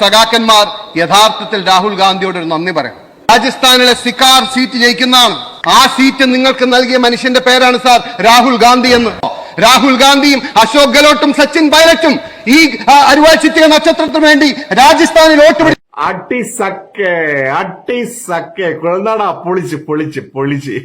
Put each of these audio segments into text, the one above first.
സഖാക്കന്മാർ യഥാർത്ഥത്തിൽ രാഹുൽ ഗാന്ധിയോട് ഒരു നന്ദി പറയണം. രാജസ്ഥാനിലെ സിക്കാർ സീറ്റ് ജയിക്കുന്നതാണ്. ആ സീറ്റ് നിങ്ങൾക്ക് നൽകിയ മനുഷ്യന്റെ പേരാണ് സാർ രാഹുൽ ഗാന്ധി എന്ന്. രാഹുൽ ഗാന്ധിയും അശോക് ഗെലോട്ടും സച്ചിൻ പൈലറ്റും ഈ അരുവാൾ നക്ഷത്രത്തിന് വേണ്ടി രാജസ്ഥാനിൽ വോട്ട് പിടി- അട്ടി സക്കെ അട്ടി സക്കെ കുഴന്നാടാ പൊളിച്ച് പൊളിച്ച് പൊളിച്ച്.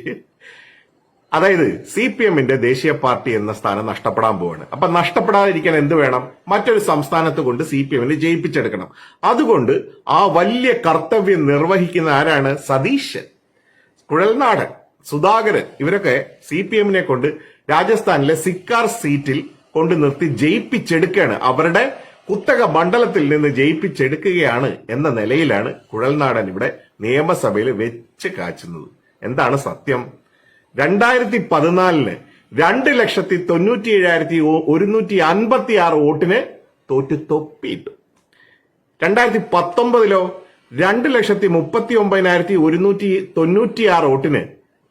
അതായത് സി പി എമ്മിന്റെ ദേശീയ പാർട്ടി എന്ന സ്ഥാനം നഷ്ടപ്പെടാൻ പോവാണ്. അപ്പൊ നഷ്ടപ്പെടാതിരിക്കാൻ എന്ത് വേണം? മറ്റൊരു സംസ്ഥാനത്ത് കൊണ്ട് സി പി എമ്മിനെ ജയിപ്പിച്ചെടുക്കണം. അതുകൊണ്ട് ആ വലിയ കർത്തവ്യം നിർവഹിക്കുന്ന ആരാണ്? സതീശൻ. കുഴൽനാടൻ സുധാകരൻ ഇവരൊക്കെ സി പി എമ്മിനെ കൊണ്ട് രാജസ്ഥാനിലെ സിക്കാർ സീറ്റിൽ കൊണ്ട് നിർത്തി ജയിപ്പിച്ചെടുക്കുകയാണ്. അവരുടെ കുത്തക മണ്ഡലത്തിൽ നിന്ന് ജയിപ്പിച്ചെടുക്കുകയാണ് എന്ന നിലയിലാണ് കുഴൽനാടൻ ഇവിടെ നിയമസഭയിൽ വെച്ച് കാച്ചുന്നത്. എന്താണ് സത്യം? രണ്ടായിരത്തി പതിനാലിന് രണ്ട് ലക്ഷത്തി തൊണ്ണൂറ്റി ഏഴായിരത്തി ഒരുന്നൂറ്റി അൻപത്തി ആറ് വോട്ടിന് തോറ്റു തൊപ്പിയിട്ടു. രണ്ടായിരത്തി പത്തൊമ്പതിലോ രണ്ട് ലക്ഷത്തി മുപ്പത്തി ഒമ്പതിനായിരത്തി ഒരുന്നൂറ്റി തൊണ്ണൂറ്റി ആറ് വോട്ടിന്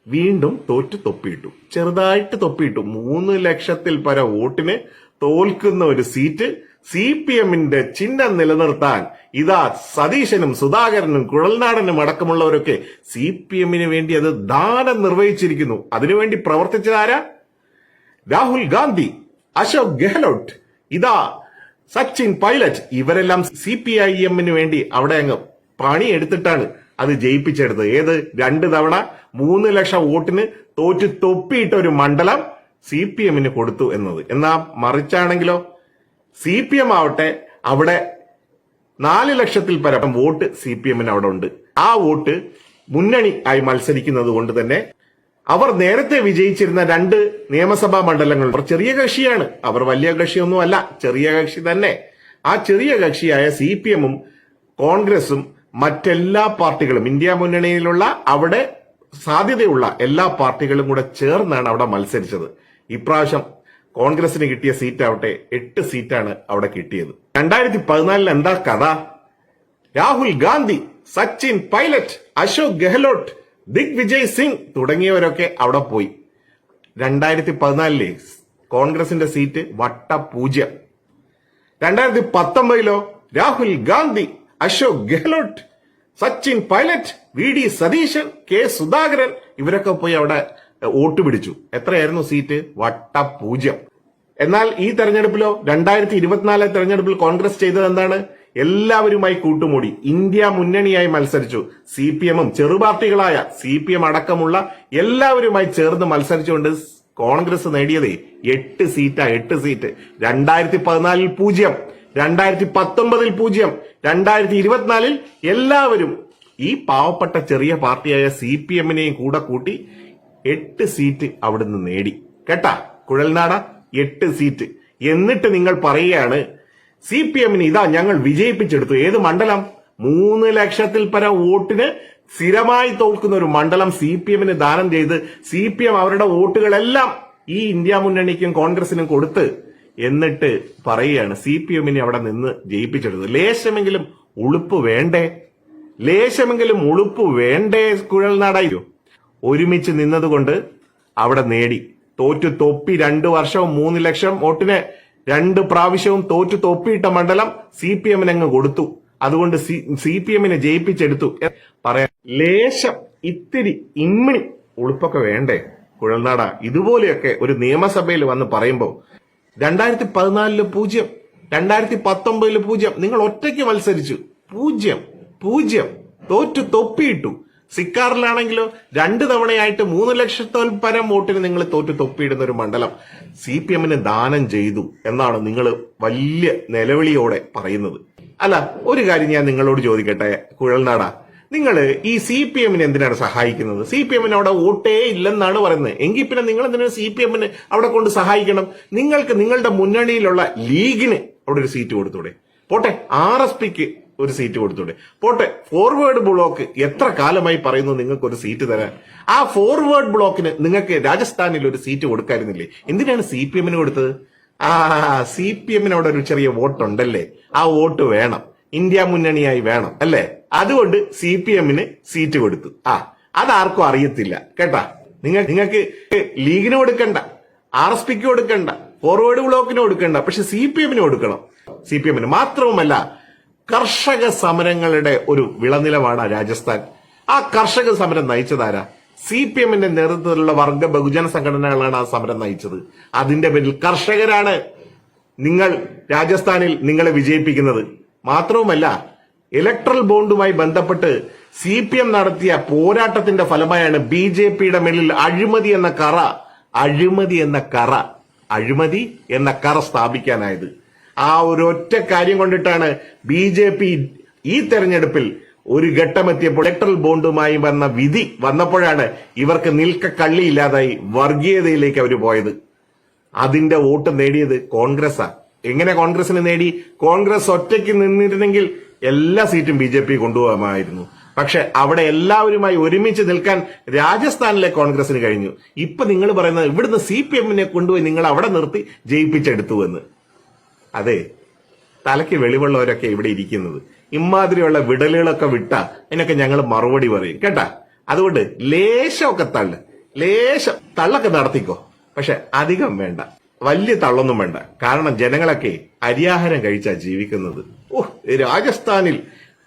വീണ്ടും തോറ്റു തൊപ്പിയിട്ടു. ചെറുതായിട്ട് തൊപ്പിയിട്ടു. മൂന്ന് ലക്ഷത്തിൽ പര വോട്ടിന് തോൽക്കുന്ന ഒരു സീറ്റ് സി പി എമ്മിന്റെ ചിഹ്നം നിലനിർത്താൻ ഇതാ സതീശനും സുധാകരനും കുഴൽനാടനും അടക്കമുള്ളവരൊക്കെ സി പി എമ്മിന് വേണ്ടി അത് ദാനം നിർവഹിച്ചിരിക്കുന്നു. അതിനുവേണ്ടി പ്രവർത്തിച്ചതാരാ രാഹുൽ ഗാന്ധി അശോക് ഗെഹ്ലോട്ട് ഇതാ സച്ചിൻ പൈലറ്റ്. ഇവരെല്ലാം സി പി ഐ എമ്മിന് വേണ്ടി അവിടെ അങ്ങ് പണിയെടുത്തിട്ടാണ് അത് ജയിപ്പിച്ചെടുത്തത്. ഏത്? രണ്ട് തവണ മൂന്ന് ലക്ഷം വോട്ടിന് തോറ്റു തൊപ്പിയിട്ട ഒരു മണ്ഡലം സി പി എമ്മിന് കൊടുത്തു എന്നത്. എന്നാ മറിച്ചാണെങ്കിലോ? സി പി എം ആവട്ടെ അവിടെ നാല് ലക്ഷത്തിൽ പരം വോട്ട് സി പി എമ്മിന് അവിടെ ഉണ്ട്. ആ വോട്ട് മുന്നണി ആയി മത്സരിക്കുന്നത് കൊണ്ട് തന്നെ അവർ നേരത്തെ വിജയിച്ചിരുന്ന രണ്ട് നിയമസഭാ മണ്ഡലങ്ങൾ അവർ ചെറിയ കക്ഷിയാണ്. അവർ വലിയ കക്ഷിയൊന്നും അല്ല ചെറിയ കക്ഷി തന്നെ. ആ ചെറിയ കക്ഷിയായ സി പി എമ്മും കോൺഗ്രസും മറ്റെല്ലാ പാർട്ടികളും ഇന്ത്യ മുന്നണിയിലുള്ള അവിടെ സാധ്യതയുള്ള എല്ലാ പാർട്ടികളും കൂടെ ചേർന്നാണ് അവിടെ മത്സരിച്ചത്. ഇപ്രാവശ്യം കോൺഗ്രസിന് കിട്ടിയ സീറ്റ് ആവട്ടെ എട്ട് സീറ്റാണ് അവിടെ കിട്ടിയത്. രണ്ടായിരത്തി പതിനാലിൽ എന്താ കഥ? രാഹുൽ ഗാന്ധി സച്ചിൻ പൈലറ്റ് അശോക് ഗെഹ്ലോട്ട് ദിഗ് വിജയ് സിംഗ് തുടങ്ങിയവരൊക്കെ അവിടെ പോയി. രണ്ടായിരത്തി പതിനാലിലെ കോൺഗ്രസിന്റെ സീറ്റ് വട്ട പൂജ്യം രണ്ടായിരത്തി പത്തൊമ്പതിലോ Rahul Gandhi Ashok Gehlot Sachin Pilot V D Satheesan K Sudhakaran ഇവരൊക്കെ പോയി അവിടെ വോട്ട് പിടിച്ചു. എത്രയായിരുന്നു സീറ്റ്? വട്ട പൂജ്യം എന്നാൽ ഈ തെരഞ്ഞെടുപ്പിലോ രണ്ടായിരത്തി ഇരുപത്തിനാലിലെ തെരഞ്ഞെടുപ്പിൽ കോൺഗ്രസ് ചെയ്തത് എന്താണ്? എല്ലാവരുമായി കൂട്ടുമൂടി. ഇന്ത്യ മുന്നണിയായി മത്സരിച്ചു. സി പി എമ്മും ചെറുപാർട്ടികളായ സി പി എം അടക്കമുള്ള എല്ലാവരുമായി ചേർന്ന് മത്സരിച്ചുകൊണ്ട് കോൺഗ്രസ് നേടിയത് എട്ട് സീറ്റാ എട്ട് സീറ്റ്. രണ്ടായിരത്തി പതിനാലിൽ പൂജ്യം. രണ്ടായിരത്തി പത്തൊമ്പതിൽ പൂജ്യം. രണ്ടായിരത്തി ഇരുപത്തിനാലിൽ എല്ലാവരും ഈ പാവപ്പെട്ട ചെറിയ പാർട്ടിയായ സി പി എമ്മിനെയും കൂടെ കൂട്ടി എട്ട് സീറ്റ് അവിടുന്ന് നേടി. കേട്ടാ? കുഴൽനാട എട്ട് സീറ്റ് എന്നിട്ട് നിങ്ങൾ പറയുകയാണ് സി പി എമ്മിന് ഇതാ ഞങ്ങൾ വിജയിപ്പിച്ചെടുത്തു. ഏത് മണ്ഡലം? മൂന്ന് ലക്ഷത്തിൽ പര വോട്ടിന് സ്ഥിരമായി തോൽക്കുന്ന ഒരു മണ്ഡലം സി പി എമ്മിന് ദാനം ചെയ്ത് സി പി എം അവരുടെ വോട്ടുകളെല്ലാം ഈ ഇന്ത്യ മുന്നണിക്കും കോൺഗ്രസിനും കൊടുത്ത് എന്നിട്ട് പറയുകയാണ് സി പി എമ്മിനെ അവിടെ നിന്ന് ജയിപ്പിച്ചെടുത്തു. ലേശമെങ്കിലും ഉളുപ്പ് വേണ്ടേ? ലേശമെങ്കിലും ഉളുപ്പ് വേണ്ടേ കുഴൽനാടായോ? ഒരുമിച്ച് നിന്നതുകൊണ്ട് അവിടെ നേടി. തോറ്റു തൊപ്പി രണ്ടു വർഷവും മൂന്ന് ലക്ഷം. വോട്ടിന് രണ്ട് പ്രാവശ്യവും തോറ്റു തൊപ്പിയിട്ട മണ്ഡലം സി പി എമ്മിന് അങ്ങ് കൊടുത്തു. അതുകൊണ്ട് സി പി എമ്മിനെ ജയിപ്പിച്ചെടുത്തു. പറയാം ലേശം ഇത്തിരി ഇമ്മിണി ഉളുപ്പൊക്കെ വേണ്ടേ? കുഴൽനാട ഇതുപോലെയൊക്കെ ഒരു നിയമസഭയിൽ വന്ന് പറയുമ്പോൾ രണ്ടായിരത്തി പതിനാലിൽ പൂജ്യം രണ്ടായിരത്തി പത്തൊമ്പതിൽ പൂജ്യം നിങ്ങൾ ഒറ്റയ്ക്ക് മത്സരിച്ചു. പൂജ്യം പൂജ്യം തോറ്റു തൊപ്പിയിട്ടു. സിക്കാറിലാണെങ്കിലോ രണ്ട് തവണയായിട്ട് മൂന്ന് ലക്ഷത്തോൽ പരം വോട്ടിന് നിങ്ങൾ തോറ്റു തൊപ്പിയിടുന്ന ഒരു മണ്ഡലം. സി പി എമ്മിന് ദാനം ചെയ്തു എന്നാണ് നിങ്ങൾ വലിയ നിലവിളിയോടെ പറയുന്നത്. അല്ല ഒരു കാര്യം ഞാൻ നിങ്ങളോട് ചോദിക്കട്ടെ കുഴൽനാടാ. നിങ്ങൾ ഈ സി പി എമ്മിനെ എന്തിനാണ് സഹായിക്കുന്നത്? സി പി എമ്മിന് അവിടെ വോട്ടേ ഇല്ലെന്നാണ് പറയുന്നത്. എങ്കിൽ പിന്നെ നിങ്ങൾ എന്തിനാണ് സി പി എമ്മിന് അവിടെ കൊണ്ട് സഹായിക്കണം? നിങ്ങൾക്ക് നിങ്ങളുടെ മുന്നണിയിലുള്ള ലീഗിന് അവിടെ ഒരു സീറ്റ് കൊടുത്തൂടെ? പോട്ടെ ആർ എസ് പിക്ക് ഒരു സീറ്റ് കൊടുത്തൂടെ പോട്ടെ ഫോർവേഡ് ബ്ലോക്ക് എത്ര കാലമായി പറയുന്നു നിങ്ങൾക്ക് ഒരു സീറ്റ് തരാൻ? ആ ഫോർവേഡ് ബ്ലോക്കിന് നിങ്ങൾക്ക് രാജസ്ഥാനിൽ ഒരു സീറ്റ് കൊടുക്കായിരുന്നില്ലേ? എന്തിനാണ് സി പി എമ്മിന് കൊടുത്തത്? ആ സി പി എമ്മിനോട് ഒരു ചെറിയ വോട്ടുണ്ടല്ലേ ആ വോട്ട് വേണം. ഇന്ത്യ മുന്നണിയായി വേണം അല്ലേ? അതുകൊണ്ട് സി പി എമ്മിന് സീറ്റ് കൊടുത്തു. ആ അതാർക്കും അറിയത്തില്ല കേട്ടാ? നിങ്ങൾ നിങ്ങൾക്ക് ലീഗിന് കൊടുക്കണ്ട ആർ എസ് പിക്ക് കൊടുക്കണ്ട ഫോർവേഡ് ബ്ലോക്കിന് കൊടുക്കണ്ട പക്ഷെ സി പി എമ്മിന് കൊടുക്കണം. സി പി എമ്മിന് മാത്രവുമല്ല കർഷക സമരങ്ങളുടെ ഒരു വിളനിലമാണ് രാജസ്ഥാൻ. ആ കർഷക സമരം നയിച്ചതാരാ സി പി എമ്മിന്റെ നേതൃത്വത്തിലുള്ള വർഗ ബഹുജന സംഘടനകളാണ് ആ സമരം നയിച്ചത്. അതിന്റെ പേരിൽ കർഷകരാണ് നിങ്ങൾ രാജസ്ഥാനിൽ നിങ്ങളെ വിജയിപ്പിക്കുന്നത്. മാത്രവുമല്ല ഇലക്ട്രൽ ബോണ്ടുമായി ബന്ധപ്പെട്ട് സി പി എം നടത്തിയ പോരാട്ടത്തിന്റെ ഫലമായാണ് ബി ജെ പിയുടെ മേലിൽ അഴിമതി എന്ന കറ അഴിമതി എന്ന കറ അഴിമതി എന്ന കറ സ്ഥാപിക്കാനായത്. ആ ഒരു ഒറ്റ കാര്യം കൊണ്ടിട്ടാണ് ബി ജെ പി ഈ തെരഞ്ഞെടുപ്പിൽ ഒരു ഘട്ടമെത്തിയപ്പോൾ ഇലക്ട്രൽ ബോണ്ടുമായി വന്ന വിധി വന്നപ്പോഴാണ് ഇവർക്ക് നിൽക്ക കള്ളിയില്ലാതായി വർഗീയതയിലേക്ക് അവർ പോയത്. അതിന്റെ വോട്ട് നേടിയത് കോൺഗ്രസാ എങ്ങനെ കോൺഗ്രസിന് നേടി? കോൺഗ്രസ് ഒറ്റയ്ക്ക് നിന്നിരുന്നെങ്കിൽ എല്ലാ സീറ്റും ബി ജെ പി കൊണ്ടുപോകാമായിരുന്നു. പക്ഷെ അവിടെ എല്ലാവരുമായി ഒരുമിച്ച് നിൽക്കാൻ രാജസ്ഥാനിലെ കോൺഗ്രസിന് കഴിഞ്ഞു. ഇപ്പൊ നിങ്ങൾ പറയുന്നത് ഇവിടുന്ന് സി പി എമ്മിനെ കൊണ്ടുപോയി നിങ്ങൾ അവിടെ നിർത്തി ജയിപ്പിച്ചെടുത്തു എന്ന് അതെ തലയ്ക്ക് വെളിവുള്ളവരൊക്കെ ഇവിടെ ഇരിക്കുന്നത്. ഇമ്മാതിരിയുള്ള വിടലുകളൊക്കെ വിട്ട അതിനൊക്കെ ഞങ്ങൾ മറുപടി പറയും കേട്ടാ? അതുകൊണ്ട് ലേശമൊക്കെ തള്ളു. ലേശം തള്ളൊക്കെ നടത്തിക്കോ. പക്ഷെ അധികം വേണ്ട. വലിയ തള്ളൊന്നും വേണ്ട. കാരണം ജനങ്ങളൊക്കെ അരിയാഹാരം കഴിച്ചാ ജീവിക്കുന്നത്. ഓഹ് രാജസ്ഥാനിൽ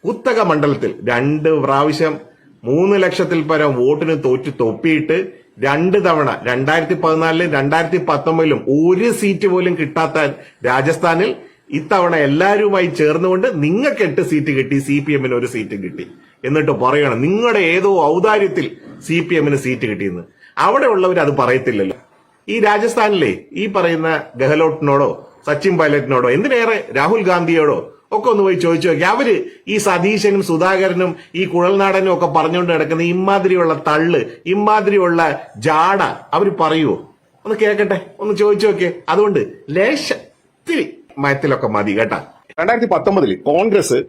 കുത്തക മണ്ഡലത്തിൽ രണ്ട് പ്രാവശ്യം മൂന്ന് ലക്ഷത്തിൽ പരം വോട്ടിന് തോറ്റ് തൊപ്പിയിട്ട് രണ്ട് തവണ രണ്ടായിരത്തി പതിനാലിലും രണ്ടായിരത്തി പത്തൊമ്പതിലും ഒരു സീറ്റ് പോലും കിട്ടാത്ത രാജസ്ഥാനിൽ ഇത്തവണ എല്ലാവരുമായി ചേർന്നുകൊണ്ട് നിങ്ങൾക്ക് എട്ട് സീറ്റ് കിട്ടി സി പി എമ്മിന് ഒരു സീറ്റ് കിട്ടി. എന്നിട്ട് പറയണം നിങ്ങളുടെ ഏതോ ഔദാര്യത്തിൽ സി പി എമ്മിന് സീറ്റ് കിട്ടിയെന്ന്. അവിടെ ഉള്ളവർ അത് പറയത്തില്ലല്ലോ. ഈ രാജസ്ഥാനിലെ ഈ പറയുന്ന ഗെഹ്ലോട്ടിനോടോ സച്ചിൻ പൈലറ്റിനോടോ എന്തിനേറെ രാഹുൽ ഗാന്ധിയോടോ ഒക്കെ ഒന്ന് പോയി ചോദിച്ചു നോക്കി. അവർ ഈ സതീശനും സുധാകരനും ഈ കുഴൽനാടനും ഒക്കെ പറഞ്ഞുകൊണ്ട് കിടക്കുന്ന ഇമാതിരിയുള്ള തള്ള് ഇമാതിരിയുള്ള ജാട അവർ പറയുവോ? ഒന്ന് കേക്കട്ടെ ഒന്ന് ചോദിച്ചു നോക്കിയേ. അതുകൊണ്ട് ലേശത്തിരി മയത്തിലൊക്കെ മതി കേട്ടാ. രണ്ടായിരത്തി പത്തൊമ്പതിൽ കോൺഗ്രസ്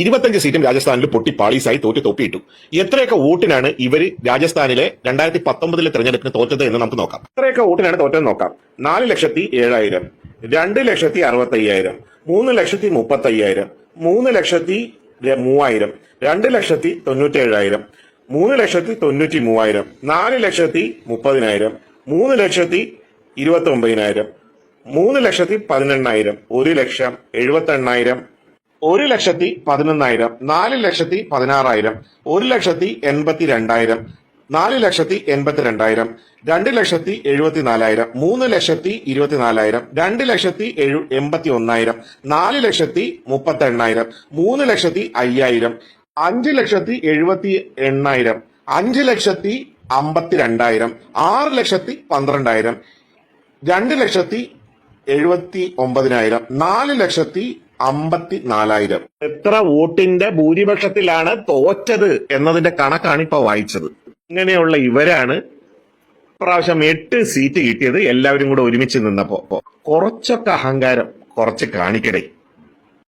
ഇരുപത്തഞ്ച് സീറ്റും രാജസ്ഥാനിൽ പൊട്ടി പാളീസായി തോറ്റ് തൊപ്പിയിട്ടു. എത്രയൊക്കെ വോട്ടിനാണ് ഇവർ രാജസ്ഥാനിലെ രണ്ടായിരത്തി പത്തൊമ്പതിലെ തെരഞ്ഞെടുപ്പിന് തോറ്റത് എന്ന് നമുക്ക് നോക്കാം. എത്രയൊക്കെ വോട്ടിനാണ് തോറ്റത് നോക്കാം. നാല് ലക്ഷത്തി ഏഴായിരം രണ്ട് ലക്ഷത്തി അറുപത്തി അയ്യായിരം മൂന്ന് ലക്ഷത്തി മുപ്പത്തി അയ്യായിരം മൂന്ന് ലക്ഷത്തി മൂവായിരം രണ്ട് ലക്ഷത്തി തൊണ്ണൂറ്റി ഏഴായിരം മൂന്ന് ലക്ഷത്തി തൊണ്ണൂറ്റി മൂവായിരം നാല് ലക്ഷത്തി മുപ്പതിനായിരം മൂന്ന് ലക്ഷത്തി ഇരുപത്തി ഒമ്പതിനായിരം മൂന്ന് ലക്ഷത്തി പതിനെണ്ണായിരം ഒരു ലക്ഷം എഴുപത്തി എണ്ണായിരം ഒരു ലക്ഷത്തി പതിനൊന്നായിരം നാല് ലക്ഷത്തി പതിനാറായിരം ഒരു ലക്ഷത്തി എൺപത്തി രണ്ടായിരം നാല് ലക്ഷത്തി എൺപത്തി രണ്ടായിരം രണ്ട് ലക്ഷത്തി എഴുപത്തി നാലായിരം മൂന്ന് ലക്ഷത്തി ഇരുപത്തി നാലായിരം രണ്ട് ലക്ഷത്തി എഴു എൺപത്തി ഒന്നായിരം നാല് ലക്ഷത്തി മുപ്പത്തി എണ്ണായിരം മൂന്ന് ലക്ഷത്തി അയ്യായിരം അഞ്ച് ലക്ഷത്തി എഴുപത്തി എണ്ണായിരം അഞ്ച് ലക്ഷത്തി അമ്പത്തി രണ്ടായിരം ആറ് ലക്ഷത്തി പന്ത്രണ്ടായിരം രണ്ട് ലക്ഷത്തി എഴുപത്തി ഒമ്പതിനായിരം നാല് ലക്ഷത്തി അമ്പത്തി നാലായിരം എത്ര വോട്ടിന്റെ ഭൂരിപക്ഷത്തിലാണ് തോറ്റത് എന്നതിന്റെ കണക്കാണ് ഇപ്പൊ വായിച്ചത്. ഇങ്ങനെയുള്ള ഇവരാണ് പ്രാവശ്യം എട്ട് സീറ്റ് കിട്ടിയത്. എല്ലാവരും കൂടെ ഒരുമിച്ച് നിന്നപ്പോ. കുറച്ചൊക്കെ അഹങ്കാരം കുറച്ച് കാണിക്കടേ.